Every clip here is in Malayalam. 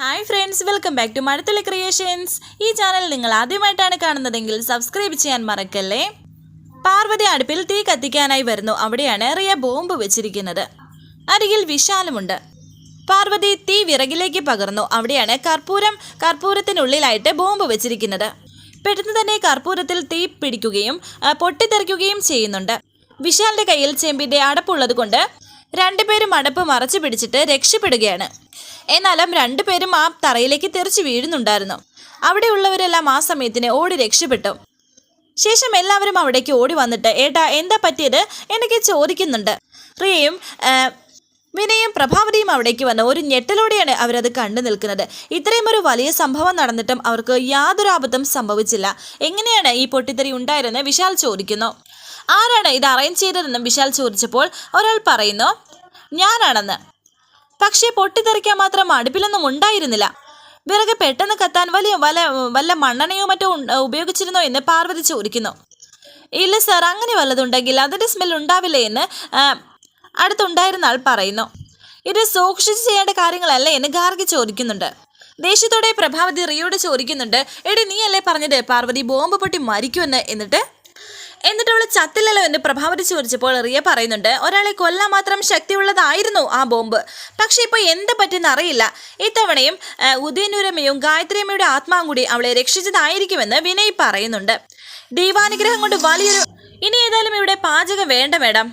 Hi friends welcome back to Mazhathulli creations ഈ ചാനൽ നിങ്ങൾ ആദ്യമായിട്ടാണ് കാണുന്നതെങ്കിൽ സബ്സ്ക്രൈബ് ചെയ്യാൻ മറക്കല്ലേ? പാർവതി അടുപ്പിൽ തീ കത്തിക്കാനായി വരുന്നു. അവിടെയാണ് റിയ ബോംബ് വെച്ചിരിക്കുന്നത്. അരികിൽ വിശാലമുണ്ട്. പാർവതി തീ വിറകിലേക്ക് പകർന്നു. അവിടെയാണ് കർപ്പൂരം കർപ്പൂരത്തിനുള്ളിലായിട്ട് ബോംബ് വെച്ചിരിക്കുന്നത്. പെട്ടെന്ന് തന്നെ കർപ്പൂരത്തിൽ തീ പിടിക്കുകയും പൊട്ടിത്തെറിക്കുകയും ചെയ്യുന്നുണ്ട്. വിശാലിന്റെ കയ്യിൽ ചെമ്പിന്റെ അടപ്പുള്ളത് കൊണ്ട് രണ്ടുപേരും അടപ്പ് മറച്ചു പിടിച്ചിട്ട് രക്ഷപ്പെടുകയാണ്. എന്നാലും രണ്ടുപേരും ആ തറയിലേക്ക് തെറിച്ച് വീഴുന്നുണ്ടായിരുന്നു. അവിടെയുള്ളവരെല്ലാം ആ സമയത്തിന് ഓടി രക്ഷപ്പെട്ടു. ശേഷം എല്ലാവരും അവിടേക്ക് ഓടി വന്നിട്ട് ഏട്ടാ എന്താ പറ്റിയത്? എന്നൊക്കെ ചോദിക്കുന്നുണ്ട്. റിയയും വിനയും പ്രഭാവതിയും അവിടേക്ക് വന്ന് ഒരു ഞെട്ടലോടെയാണ് അവരത് കണ്ടു നിൽക്കുന്നത്. ഇത്രയും ഒരു വലിയ സംഭവം നടന്നിട്ടും അവർക്ക് യാതൊരു ആപത്തും സംഭവിച്ചില്ല. എങ്ങനെയാണ് ഈ പൊട്ടിത്തെറി ഉണ്ടായതെന്ന് വിശാൽ ചോദിക്കുന്നു. ആരാണ് ഇത് അറേഞ്ച് ചെയ്തതെന്നും വിശാൽ ചോദിച്ചപ്പോൾ ഒരാൾ പറയുന്നു ഞാനാണെന്ന്. പക്ഷേ പൊട്ടിത്തെറിക്കാൻ മാത്രം അടുപ്പിലൊന്നും ഉണ്ടായിരുന്നില്ല. വിറക് പെട്ടെന്ന് കത്താൻ വലിയ വല വല്ല മണ്ണെണ്ണയോ മറ്റോ ഉപയോഗിച്ചിരുന്നോ എന്ന് പാർവതി ചോദിക്കുന്നു. ഇല്ല സാർ അങ്ങനെ വല്ലതുണ്ടെങ്കിൽ അതിന്റെ സ്മെൽ ഉണ്ടാവില്ല എന്ന് അടുത്തുണ്ടായിരുന്ന ആൾ പറയുന്നു. ഇത് സൂക്ഷിച്ച് ചെയ്യേണ്ട കാര്യങ്ങളല്ല എന്ന് ഗാർഗി ചോദിക്കുന്നുണ്ട്. ദേഷ്യത്തോടെ പ്രഭാവതി റിയോട് ചോദിക്കുന്നുണ്ട് എടി നീ അല്ലേ പറഞ്ഞത് പാർവതി ബോംബ് പൊട്ടി മരിക്കുമെന്ന്? എന്നിട്ട് എന്നിട്ട് അവൾ ചത്തില്ലല്ലോ എന്ന് പ്രഭാവതി ചോദിച്ചപ്പോൾ റിയ പറയുന്നുണ്ട് ഒരാളെ കൊല്ലാൻ മാത്രം ശക്തിയുള്ളതായിരുന്നു ആ ബോംബ്. പക്ഷെ ഇപ്പോൾ എന്ത് പറ്റുന്ന അറിയില്ല. ഇത്തവണയും ഉദയനൂരമ്മയും ഗായത്രിയമ്മയുടെ ആത്മാവും കൂടി അവളെ രക്ഷിച്ചതായിരിക്കുമെന്ന് വിനയ് പറയുന്നുണ്ട്. ദൈവാനുഗ്രഹം കൊണ്ട് വലിയൊരു ഇനി ഏതായാലും ഇവിടെ പാചകം വേണ്ട മേഡം.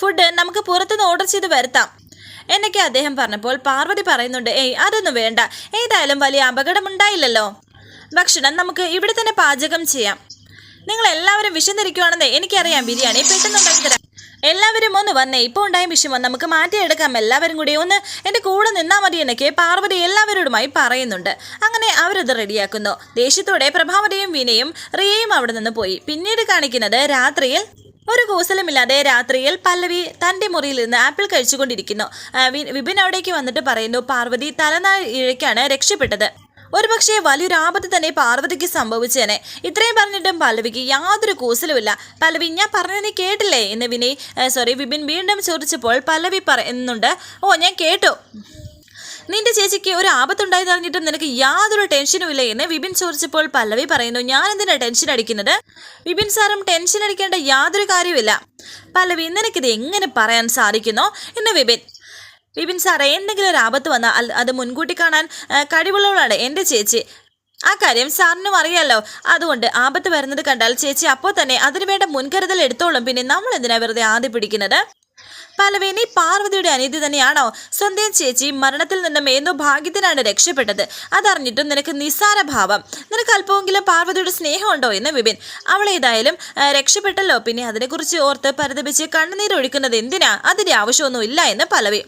ഫുഡ് നമുക്ക് പുറത്തുനിന്ന് ഓർഡർ ചെയ്ത് വരുത്താം. എന്നൊക്കെ അദ്ദേഹം പറഞ്ഞപ്പോൾ പാർവതി പറയുന്നുണ്ട് ഏയ് അതൊന്നും വേണ്ട. ഏതായാലും വലിയ അപകടമുണ്ടായില്ലല്ലോ ഭക്ഷണം നമുക്ക് ഇവിടെ തന്നെ പാചകം ചെയ്യാം. നിങ്ങൾ എല്ലാവരും വിശന്നിരിക്കുവാണെന്ന് എനിക്കറിയാം ബിരിയാണി. പെട്ടെന്ന് ഉണ്ടാക്കി തരാം. എല്ലാവരും ഒന്ന് വന്നേ. ഇപ്പോൾ ഉണ്ടായ വിഷമം നമുക്ക് മാറ്റിയെടുക്കാം. എല്ലാവരും കൂടി ഒന്ന് എന്റെ കൂടെ നിന്നാൽ മതി എന്നൊക്കെ പാർവതി എല്ലാവരോടുമായി പറയുന്നുണ്ട്. അങ്ങനെ അവരത് റെഡിയാക്കുന്നു. ദേഷ്യത്തോടെ പ്രഭാവതിയും വിനയും റിയയും അവിടെ നിന്ന് പോയി. പിന്നീട് കാണിക്കുന്നത് രാത്രിയിൽ ഒരു കൂസലുമില്ലാതെ രാത്രിയിൽ പല്ലവി തന്റെ മുറിയിൽ നിന്ന് ആപ്പിൾ കഴിച്ചുകൊണ്ടിരിക്കുന്നു. വിപിൻ അവിടേക്ക് വന്നിട്ട് പറയുന്നു പാർവതി തലനാൾ ഇഴയ്ക്കാണ് രക്ഷപ്പെട്ടത്. ഒരുപക്ഷെ വലിയൊരു ആപത്ത് തന്നെ പാർവതിക്ക് സംഭവിച്ചേനെ. ഇത്രയും പറഞ്ഞിട്ടും പല്ലവിക്ക് യാതൊരു കൂസലുമില്ല. പല്ലവി ഞാൻ പറഞ്ഞത് നീ കേട്ടില്ലേ? എന്ന് വിനെ സോറി വിപിൻ വീണ്ടും ചോദിച്ചപ്പോൾ പല്ലവി പറയുന്നുണ്ട്. ഓ ഞാൻ കേട്ടു. നിന്റെ ചേച്ചിക്ക് ഒരു ആപത്തുണ്ടായി അറിഞ്ഞിട്ടും നിനക്ക് യാതൊരു ടെൻഷനും ഇല്ല എന്ന് വിപിൻ ചോദിച്ചപ്പോൾ പല്ലവി പറയുന്നു ഞാൻ എന്തിനാ ടെൻഷൻ അടിക്കുന്നത്? വിപിൻ സാറും ടെൻഷൻ അടിക്കേണ്ട യാതൊരു കാര്യമില്ല പല്ലവി നിനക്കിത് എങ്ങനെ പറയാൻ സാധിക്കുന്നു? എന്ന് വിപിൻ വിപിൻ സാറേ എന്തെങ്കിലും ഒരു ആപത്ത് വന്നാൽ അത് മുൻകൂട്ടി കാണാൻ കഴിവുള്ളവളാണ് എന്റെ ചേച്ചി. ആ കാര്യം സാറിനും അറിയാലോ. അതുകൊണ്ട് ആപത്ത് വരുന്നത് കണ്ടാൽ ചേച്ചി അപ്പോൾ തന്നെ അതിനുവേണ്ട മുൻകരുതൽ എടുത്തോളും. പിന്നെ നമ്മൾ എന്തിനാ വെറുതെ ആദ്യ പിടിക്കുന്നത്? പലവേനി പാർവതിയുടെ അനീതി തന്നെയാണോ? സ്വന്തം ചേച്ചി മരണത്തിൽ നിന്നും ഏതോ ഭാഗ്യത്തിനാണ് രക്ഷപ്പെട്ടത്. അതറിഞ്ഞിട്ടും നിനക്ക് നിസ്സാര ഭാവം. നിനക്ക് അല്പമെങ്കിലും പാർവതിയുടെ സ്നേഹമുണ്ടോ എന്ന് വിപിൻ. അവളേതായാലും രക്ഷപ്പെട്ടല്ലോ. പിന്നെ അതിനെക്കുറിച്ച് ഓർത്ത് പരിതപിച്ച് കണ്ണുനീരൊഴിക്കുന്നത് എന്തിനാ? അതിന്റെ ആവശ്യമൊന്നുമില്ല എന്ന് പല്ലവി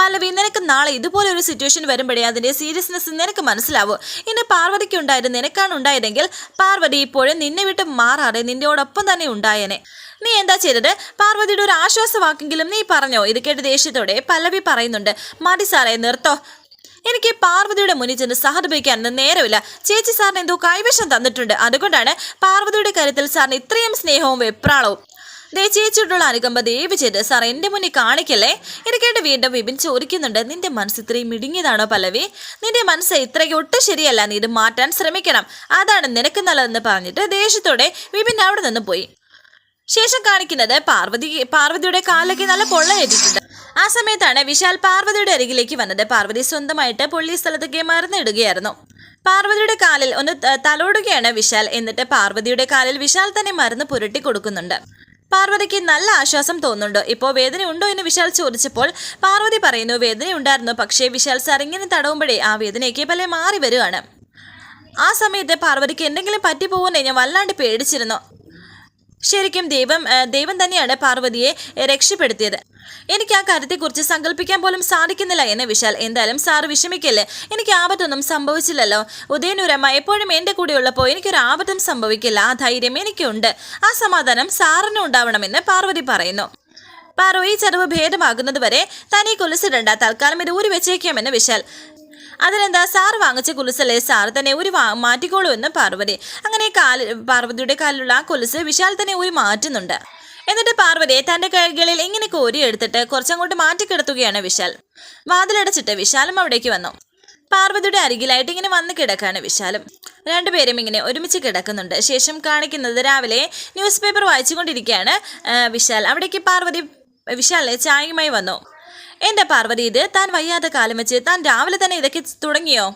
പല്ലവി നിനക്ക് നാളെ ഇതുപോലെ ഒരു സിറ്റുവേഷൻ വരുമ്പോഴേ അതിന്റെ സീരിയസ്നെസ് നിനക്ക് മനസ്സിലാവൂ. ഇന്ന് പാർവതിക്ക് ഉണ്ടായത് നിനക്കാണ് ഉണ്ടായതെങ്കിൽ പാർവതി ഇപ്പോഴും നിന്നെ വിട്ട് മാറാതെ നിന്റെയോടൊപ്പം തന്നെ ഉണ്ടായേനെ. നീ എന്താ ചെയ്തത്? പാർവതിയുടെ ഒരു ആശ്വാസവാക്കെങ്കിലും നീ പറഞ്ഞോ? ഇത് കേട്ട് ദേഷ്യത്തോടെ പല്ലവി പറയുന്നുണ്ട് മതി സാറേ നിർത്തോ. എനിക്ക് പാർവതിയുടെ മുന്നിൽ ചെന്ന് സഹതപിക്കാനൊന്നും നേരമില്ല. ചേച്ചി സാറിന് എന്തോ കൈവശം തന്നിട്ടുണ്ട്. അതുകൊണ്ടാണ് പാർവതിയുടെ കാര്യത്തിൽ സാറിന് ഇത്രയും സ്നേഹവും വെപ്രാളവും. ദേ ചേച്ചിയോടുള്ള അനുകമ്പ ദയവ് ചെയ്ത് സാർ എന്റെ മുന്നിൽ കാണിക്കല്ലേ? ഇത് കേട്ട് വീണ്ടും വിപിൻ ചോദിക്കുന്നുണ്ട്. നിന്റെ മനസ്സ് ഇത്രയും മിടുങ്ങിയതാണോ പല്ലവി? നിന്റെ മനസ്സ് ഇത്രയ്ക്ക് ഒട്ടും ശരിയല്ല. നീ ഇത് മാറ്റാൻ ശ്രമിക്കണം. അതാണ് നിനക്ക് നല്ലതെന്ന് പറഞ്ഞിട്ട് ദേഷ്യത്തോടെ വിപിൻ അവിടെ നിന്ന് പോയി. ശേഷം കാണിക്കുന്നത് പാർവതി പാർവതിയുടെ കാലിലേക്ക് നല്ല പൊള്ളയേറ്റിട്ടുണ്ട് ആ സമയത്താണ് വിശാൽ പാർവതിയുടെ അരികിലേക്ക് വന്നത്. പാർവതി സ്വന്തമായിട്ട് പൊള്ളി സ്ഥലത്തേക്ക് മരുന്നിടുകയായിരുന്നു പാർവതിയുടെ കാലിൽ ഒന്ന് തലോടുകയാണ് വിശാൽ. എന്നിട്ട് പാർവതിയുടെ കാലിൽ വിശാൽ തന്നെ മരുന്ന് പുരട്ടി കൊടുക്കുന്നുണ്ട്. പാർവതിക്ക് നല്ല ആശ്വാസം തോന്നുന്നുണ്ട്. ഇപ്പോൾ വേദന ഉണ്ടോ എന്ന് വിശാൽ ചോദിച്ചപ്പോൾ പാർവതി പറയുന്നു വേദന ഉണ്ടായിരുന്നു പക്ഷേ വിശാൽ സാർ ഇങ്ങനെ തടവുമ്പോഴേ ആ വേദനയൊക്കെ പല മാറി വരുവാണ്. ആ സമയത്ത് പാർവതിക്ക് എന്തെങ്കിലും പറ്റിപ്പോകുന്നേ ഞാൻ വല്ലാണ്ട് പേടിച്ചിരുന്നു. ശരിക്കും ദൈവം ദൈവം തന്നെയാണ് പാർവതിയെ രക്ഷപ്പെടുത്തിയത്. എനിക്ക് ആ കാര്യത്തെക്കുറിച്ച് സങ്കല്പിക്കാൻ പോലും സാധിക്കുന്നില്ല എന്ന് വിശാൽ. എന്തായാലും സാറ് വിഷമിക്കല്ലേ? എനിക്ക് ആപത്തൊന്നും സംഭവിച്ചില്ലല്ലോ. ഉദയനൂരമ്മ എപ്പോഴും എന്റെ കൂടെ ഉള്ളപ്പോൾ എനിക്കൊരു ആപത്തും സംഭവിക്കില്ല. ആ ധൈര്യം എനിക്കുണ്ട്. ആ സമാധാനം സാറിനും ഉണ്ടാവണമെന്ന് പാർവതി പറയുന്നു. പാറു ഈ ചെലവ് ഭേദമാകുന്നത് വരെ തനി കൊലുസിടണ്ട. തൽക്കാലം ഇത് ഊരി വെച്ചേക്കാമെന്ന് വിശാൽ. അതിനെന്താ സാർ വാങ്ങിച്ച കുലുസല്ലേ? സാർ തന്നെ ഒരു മാറ്റിക്കോളൂ എന്ന് പാർവതി. അങ്ങനെ കാൽ പാർവതിയുടെ കാലിലുള്ള ആ കുലുസ് വിശാൽ തന്നെ ഒരു മാറ്റുന്നുണ്ട്. എന്നിട്ട് പാർവതിയെ തന്റെ കൈകളിൽ ഇങ്ങനെ കോരി എടുത്തിട്ട് കുറച്ചങ്ങോട്ട് മാറ്റിക്കിടത്തുകയാണ് വിശാൽ. വാതിലടച്ചിട്ട് വിശാലും അവിടേക്ക് വന്നു. പാർവതിയുടെ അരികിലായിട്ട് ഇങ്ങനെ വന്ന് കിടക്കാണ് വിശാലും. രണ്ടുപേരും ഇങ്ങനെ ഒരുമിച്ച് കിടക്കുന്നുണ്ട്. ശേഷം കാണിക്കുന്നത് രാവിലെ ന്യൂസ് പേപ്പർ വായിച്ചുകൊണ്ടിരിക്കുകയാണ് വിശാൽ. അവിടേക്ക് പാർവതി വിശാലിനെ ചായയുമായി വന്നു. എന്റെ പാർവതി ഇത്? താൻ വയ്യാത്ത കാലം വെച്ച് താൻ രാവിലെ തന്നെ ഇതൊക്കെ തുടങ്ങിയോ?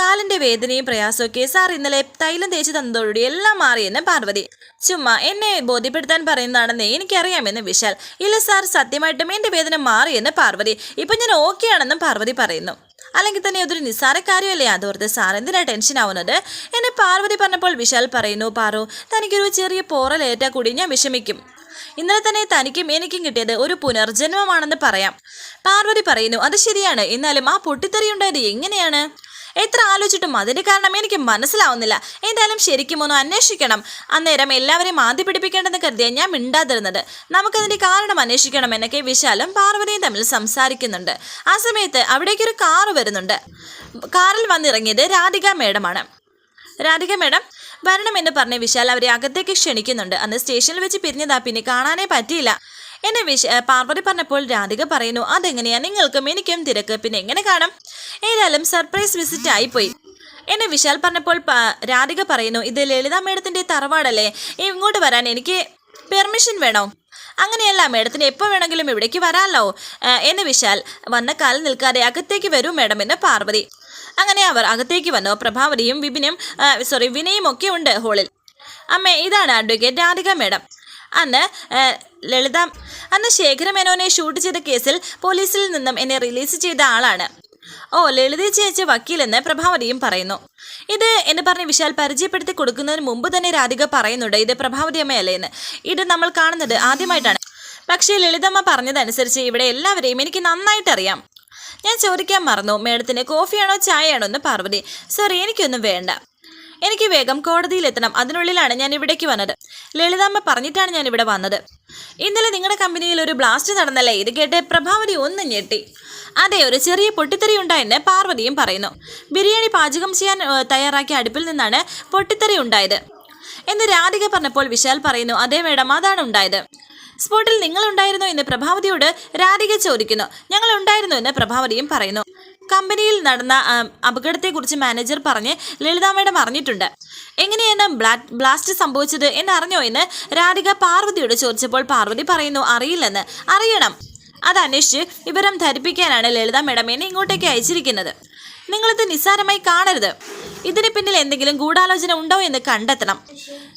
കാലിന്റെ വേദനയും പ്രയാസമൊക്കെ സാർ ഇന്നലെ തൈലം തേച്ച് തന്നതോടുകൂടി എല്ലാം മാറിയെന്ന് പാർവതി. ചുമ്മാ എന്നെ ബോധ്യപ്പെടുത്താൻ പറയുന്നതാണെന്ന് എനിക്കറിയാമെന്ന് വിശാൽ. ഇല്ല സാർ സത്യമായിട്ടും എന്റെ വേദന മാറിയെന്ന് പാർവതി. ഇപ്പൊ ഞാൻ ഓക്കെ ആണെന്നും പാർവതി പറയുന്നു. അല്ലെങ്കിൽ തന്നെ അതൊരു നിസ്സാര കാര്യമല്ലേ? അതോർത്ത് സാർ എന്തിനാ ടെൻഷൻ ആവുന്നത്? എന്നെ പാർവതി പറഞ്ഞപ്പോൾ വിശാൽ പറയുന്നു പാറു തനിക്കൊരു ചെറിയ പോറലേറ്റാ കൂടി ഞാൻ വിഷമിക്കും. ഇന്നലെ തന്നെ തനിക്കും എനിക്കും കിട്ടിയത് ഒരു പുനർജന്മമാണെന്ന് പറയാം. പാർവതി പറയുന്നു അത് ശരിയാണ്. എന്നാലും ആ പൊട്ടിത്തെറി ഉണ്ടായത് എങ്ങനെയാണ്? എത്ര ആലോചിച്ചിട്ടും അതിന്റെ കാരണം എനിക്ക് മനസ്സിലാവുന്നില്ല. എന്തായാലും ശരിക്കും ഒന്ന് അന്വേഷിക്കണം. അന്നേരം എല്ലാവരെയും ആദ്യ പിടിപ്പിക്കേണ്ടെന്ന് കരുതിയ ഞാൻ മിണ്ടാതിരുന്നത്. നമുക്കതിന്റെ കാരണം അന്വേഷിക്കണം എന്നൊക്കെ വിശാലും പാർവതിയും തമ്മിൽ സംസാരിക്കുന്നുണ്ട്. ആ സമയത്ത് അവിടേക്കൊരു കാറ് വരുന്നുണ്ട്. കാറിൽ വന്നിറങ്ങിയത് രാധിക മേഡമാണ്. രാധിക മേഡം വരണമെന്ന് പറഞ്ഞ് വിശാൽ അവരെ അകത്തേക്ക് ക്ഷണിക്കുന്നുണ്ട്. അന്ന് സ്റ്റേഷനിൽ വെച്ച് പിരിഞ്ഞതാ പിന്നെ കാണാനേ പറ്റിയില്ല. എന്നെ വിശ പാർവതി പറഞ്ഞപ്പോൾ രാധിക പറയുന്നു അതെങ്ങനെയാ? നിങ്ങൾക്കും എനിക്കും തിരക്ക്. പിന്നെ എങ്ങനെ കാണാം? ഏതായാലും സർപ്രൈസ് വിസിറ്റ് ആയിപ്പോയി. എന്നെ വിശാൽ പറഞ്ഞപ്പോൾ രാധിക പറയുന്നു ഇത് ലളിത മേഡത്തിന്റെ തറവാടല്ലേ? ഇങ്ങോട്ട് വരാൻ എനിക്ക് പെർമിഷൻ വേണോ? അങ്ങനെയല്ല മേഡത്തിന് എപ്പോൾ വേണമെങ്കിലും ഇവിടേക്ക് വരാമല്ലോ എന്ന് വിശാൽ വന്ന കാലം നിൽക്കാതെ അകത്തേക്ക് വരൂ മേഡം എന്ന് പാർവതി. അങ്ങനെ അവർ അകത്തേക്ക് വന്നു. പ്രഭാവതിയും വിപിനും സോറി വിനയും ഒക്കെ ഉണ്ട് ഹോളിൽ അമ്മ ഇതാണ് അഡ്വക്കേറ്റ് രാധിക മേഡം. അന്ന് ലളിത അന്ന് ശേഖര മേനോനെ ഷൂട്ട് ചെയ്ത കേസിൽ പോലീസിൽ നിന്നും എന്നെ റിലീസ് ചെയ്ത ആളാണ്. ഓ ലളിത ചേച്ച വക്കീലെന്ന് പ്രഭാവതിയും പറയുന്നു. ഇത് എന്ന് പറഞ്ഞ് വിശാൽ പരിചയപ്പെടുത്തി കൊടുക്കുന്നതിന് മുമ്പ് തന്നെ രാധിക പറയുന്നുണ്ട്. ഇത് പ്രഭാവതി അമ്മയല്ലേ എന്ന്. ഇത് നമ്മൾ കാണുന്നത് ആദ്യമായിട്ടാണ്. പക്ഷേ ലളിതമ്മ പറഞ്ഞതനുസരിച്ച് ഇവിടെ എല്ലാവരെയും എനിക്ക് നന്നായിട്ട് അറിയാം ഞാൻ ചോദിക്കാൻ മറന്നു. മേഡത്തിന് കോഫിയാണോ ചായയാണോ എന്ന് പാർവതി സോറി എനിക്കൊന്നും വേണ്ട. എനിക്ക് വേഗം കോടതിയിലെത്തണം. അതിനുള്ളിലാണ് ഞാൻ ഇവിടേക്ക് വന്നത്. ലളിതാമ്മ പറഞ്ഞിട്ടാണ് ഞാൻ ഇവിടെ വന്നത്. ഇന്നലെ നിങ്ങളുടെ കമ്പനിയിൽ ഒരു ബ്ലാസ്റ്റ് നടന്നല്ലേ? ഇത് കേട്ട് പ്രഭാവതി ഒന്ന് ഞെട്ടി. അതെ ഒരു ചെറിയ പൊട്ടിത്തെറി ഉണ്ടായെന്ന് പാർവതിയും പറയുന്നു. ബിരിയാണി പാചകം ചെയ്യാൻ തയ്യാറാക്കിയ അടുപ്പിൽ നിന്നാണ് പൊട്ടിത്തെറി ഉണ്ടായത്. എന്ന് രാധിക പറഞ്ഞപ്പോൾ വിശാൽ പറയുന്നു അതേ മേഡം അതാണ് ഉണ്ടായത്. സ്പോട്ടിൽ നിങ്ങൾ ഉണ്ടായിരുന്നോ എന്ന് പ്രഭാവതിയോട് രാധിക ചോദിക്കുന്നു. ഞങ്ങൾ ഉണ്ടായിരുന്നു എന്ന് പ്രഭാവതിയും പറയുന്നു. കമ്പനിയിൽ നടന്ന അപകടത്തെക്കുറിച്ച് മാനേജർ പറഞ്ഞ് ലളിത മേഡം അറിഞ്ഞിട്ടുണ്ട്. എങ്ങനെയാണ് ബ്ലാ- ബ്ലാസ്റ്റ് സംഭവിച്ചത് എന്ന് അറിഞ്ഞോ എന്ന് രാധിക പാർവതിയോട് ചോദിച്ചപ്പോൾ പാർവതി പറയുന്നു അറിയില്ലെന്ന്. അറിയണം. അത് അന്വേഷിച്ച് വിവരം ധരിപ്പിക്കാനാണ് ലളിത മേഡം എന്നെ ഇങ്ങോട്ടേക്ക് അയച്ചിരിക്കുന്നത്. നിങ്ങളിത് നിസ്സാരമായി കാണരുത്. ഇതിന് പിന്നിൽ എന്തെങ്കിലും ഗൂഢാലോചന ഉണ്ടോ എന്ന് കണ്ടെത്തണം.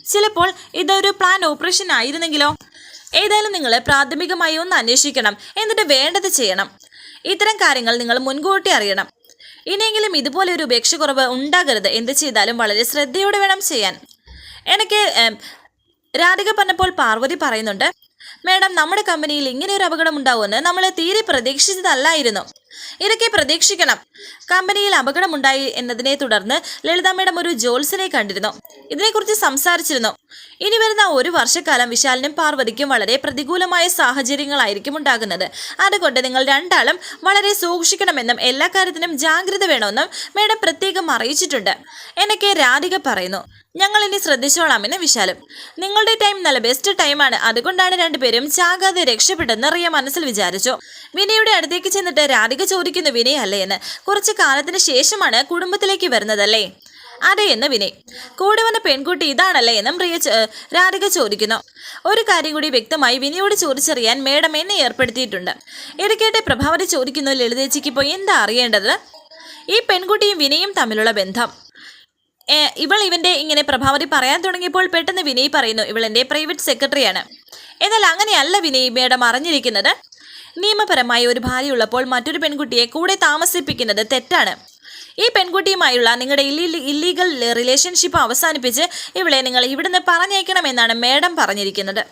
ചിലപ്പോൾ ഇതൊരു പ്ലാൻ ഓപ്പറേഷൻ ആയിരുന്നെങ്കിലോ? ഏതായാലും നിങ്ങൾ പ്രാഥമികമായി ഒന്ന് അന്വേഷിക്കണം. എന്നിട്ട് വേണ്ടത് ചെയ്യണം. ഇത്തരം കാര്യങ്ങൾ നിങ്ങൾ മുൻകൂട്ടി അറിയണം. ഇനിയെങ്കിലും ഇതുപോലെ ഒരു ഉപേക്ഷക്കുറവ് ഉണ്ടാകരുത്. എന്ത് ചെയ്താലും വളരെ ശ്രദ്ധയോടെ വേണം ചെയ്യാൻ. എനിക്ക് രാധിക പറഞ്ഞപ്പോൾ പാർവതി പറയുന്നുണ്ട് മേഡം നമ്മുടെ കമ്പനിയിൽ ഇങ്ങനെ ഒരു അപകടം ഉണ്ടാവുമെന്ന് നമ്മൾ തീരെ പ്രതീക്ഷിച്ചതല്ലായിരുന്നു. ഇതൊക്കെ പ്രതീക്ഷിക്കണം. കമ്പനിയിൽ അപകടമുണ്ടായി എന്നതിനെ തുടർന്ന് ലളിത മേഡം ഒരു ജോൽസിനെ കണ്ടിരുന്നു. ഇതിനെക്കുറിച്ച് സംസാരിച്ചിരുന്നു. ഇനി വരുന്ന ഒരു വർഷക്കാലം വിശാലിനും പാർവതിക്കും വളരെ പ്രതികൂലമായ സാഹചര്യങ്ങളായിരിക്കും ഉണ്ടാകുന്നത്. അതുകൊണ്ട് നിങ്ങൾ രണ്ടാളും വളരെ സൂക്ഷിക്കണമെന്നും എല്ലാ കാര്യത്തിനും ജാഗ്രത വേണമെന്നും മേഡം പ്രത്യേകം അറിയിച്ചിട്ടുണ്ട്. എന്നൊക്കെ രാധിക പറയുന്നു. ഞങ്ങൾ ഇനി ശ്രദ്ധിച്ചോളാമെന്ന് വിശാലും. നിങ്ങളുടെ ടൈം നല്ല ബെസ്റ്റ് ടൈമാണ്. അതുകൊണ്ടാണ് രണ്ടുപേരും ചാകാതെ രക്ഷപ്പെട്ടെന്ന് റിയ മനസ്സിൽ വിചാരിച്ചു. വിനയുടെ അടുത്തേക്ക് ചെന്നിട്ട് രാധിക ചോദിക്കുന്നു വിനയ് അല്ലേ എന്ന് കുറച്ച് കാലത്തിന് ശേഷമാണ് കുടുംബത്തിലേക്ക് വരുന്നതല്ലേ? അതെ എന്ന് വിനയ്. കൂടെ വന്ന പെൺകുട്ടി ഇതാണല്ലേ എന്നും പ്രിയ രാധിക ചോദിക്കുന്നു. ഒരു കാര്യം കൂടി വ്യക്തമായി വിനയോട് ചോദിച്ചറിയാൻ മേഡം എന്നെ ഏർപ്പെടുത്തിയിട്ടുണ്ട്. ഇടയ്ക്കേട്ടെ പ്രഭാവതി ചോദിക്കുന്നു ലളിതേച്ചിക്ക് ഇപ്പോൾ എന്താ അറിയേണ്ടത്? ഈ പെൺകുട്ടിയും വിനയും തമ്മിലുള്ള ബന്ധം. ഇവൾ ഇവന്റെ ഇങ്ങനെ പ്രഭാവതി പറയാൻ തുടങ്ങിയപ്പോൾ പെട്ടെന്ന് വിനയ് പറയുന്നു ഇവൾ എന്റെ പ്രൈവറ്റ് സെക്രട്ടറിയാണ്. എന്നാൽ അങ്ങനെയല്ല വിനയ് മേഡം അറിഞ്ഞിരിക്കുന്നത്. നിയമപരമായി ഒരു ഭാര്യയുള്ളപ്പോൾ മറ്റൊരു പെൺകുട്ടിയെ കൂടെ താമസിപ്പിക്കുന്നത് തെറ്റാണ്. ഈ പെൺകുട്ടിയുമായുള്ള നിങ്ങളുടെ ഇല്ലീ ഇല്ലീഗൽ റിലേഷൻഷിപ്പ് അവസാനിപ്പിച്ച് ഇവളെ നിങ്ങൾ ഇവിടുന്ന് പറഞ്ഞയക്കണമെന്നാണ് മേഡം പറഞ്ഞിരിക്കുന്നത്.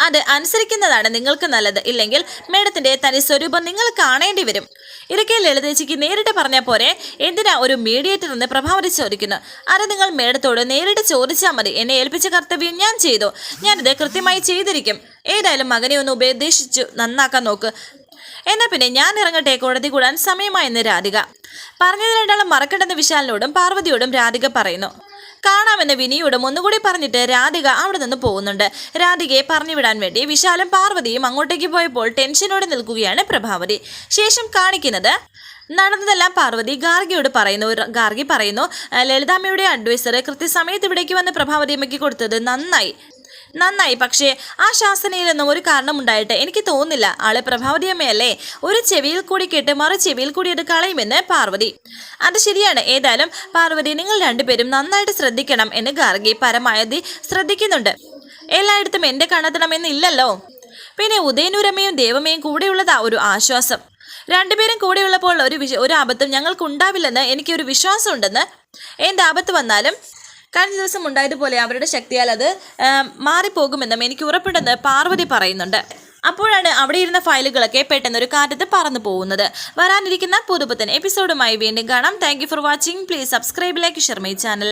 അത് അനുസരിക്കുന്നതാണ് നിങ്ങൾക്ക് നല്ലത്. ഇല്ലെങ്കിൽ മേഡത്തിന്റെ തനി സ്വരൂപം നിങ്ങൾ കാണേണ്ടി വരും. ഇതൊക്കെ ലളിതേച്ചിക്ക് നേരിട്ട് പറഞ്ഞാൽ പോരെ? എന്തിനാ ഒരു മീഡിയേറ്റർ എന്ന് പ്രഭാവതി ചോദിക്കുന്നു? അത് നിങ്ങൾ മേഡത്തോട് നേരിട്ട് ചോദിച്ചാൽ മതി. എന്നെ ഏൽപ്പിച്ച കർത്തവ്യം ഞാൻ ചെയ്തു. ഞാനിത് കൃത്യമായി ചെയ്തിരിക്കും. ഏതായാലും മകനെ ഒന്ന് ഉപദേശിച്ചു. നന്നാക്കാൻ നോക്ക്. എന്നാ പിന്നെ ഞാൻ ഇറങ്ങട്ടെ കോടതി കൂടാൻ സമയമായെന്ന് രാധിക. പറഞ്ഞത് രണ്ടാളും മറക്കണ്ടെന്ന് വിശാലിനോടും പാർവതിയോടും രാധിക പറയുന്നു. കാണാമെന്ന് വിനിയോടും ഒന്നുകൂടി പറഞ്ഞിട്ട് രാധിക അവിടെ നിന്ന് പോകുന്നുണ്ട്. രാധികയെ പറഞ്ഞു വിടാൻ വേണ്ടി വിശാലും പാർവതിയും അങ്ങോട്ടേക്ക് പോയപ്പോൾ ടെൻഷനോടെ നിൽക്കുകയാണ് പ്രഭാവതി. ശേഷം കാണിക്കുന്നത് നടന്നതെല്ലാം പാർവതി ഗാർഗിയോട് പറയുന്നു. ഗാർഗി പറയുന്നു "ആ, ലളിതാമ്മയുടെ അഡ്വൈസർ കൃത്യസമയത്ത് ഇവിടേക്ക് വന്ന് പ്രഭാവതി അമ്മയ്ക്ക് കൊടുത്തത് നന്നായി. നന്നായി. പക്ഷേ ആ ശാസനയിലൊന്നും ഒരു കാരണമുണ്ടായിട്ട് എനിക്ക് തോന്നുന്നില്ല. ആളെ പ്രഭാവതി അമ്മയല്ലേ ഒരു ചെവിയിൽ കൂടി കേട്ട് മറു ചെവിയിൽ കൂടി അത് കളയുമെന്ന് പാർവതി. അത് ശരിയാണ്. ഏതായാലും പാർവതി നിങ്ങൾ രണ്ടുപേരും നന്നായിട്ട് ശ്രദ്ധിക്കണം എന്ന് ഗാർഗി പരമാവധി ശ്രദ്ധിക്കുന്നുണ്ട്. എല്ലായിടത്തും എന്റെ കണ്ടെത്തണമെന്നില്ലല്ലോ പിന്നെ ഉദയനൂരമ്മയും ദേവമ്മയും കൂടെയുള്ളതാ ഒരു ആശ്വാസം. രണ്ടുപേരും കൂടെയുള്ളപ്പോൾ ഒരു ഒരു ആപത്തും ഞങ്ങൾക്ക് ഉണ്ടാവില്ലെന്ന് എനിക്കൊരു വിശ്വാസമുണ്ടെന്ന്. എന്റെ ആപത്ത് വന്നാലും കഴിഞ്ഞ ദിവസം ഉണ്ടായതുപോലെ അവരുടെ ശക്തിയാൽ അത് മാറിപ്പോകുമെന്നും എനിക്ക് ഉറപ്പുണ്ടെന്ന് പാർവതി പറയുന്നുണ്ട്. അപ്പോഴാണ് അവിടെ ഇരുന്ന ഫയലുകളൊക്കെ പെട്ടെന്ന് ഒരു കാറ്റത്ത് പറന്നു പോകുന്നത്. വരാനിരിക്കുന്ന പുതുപുത്തൻ എപ്പിസോഡുമായി വീണ്ടും കാണാം. Thank for watching please subscribe like share my channel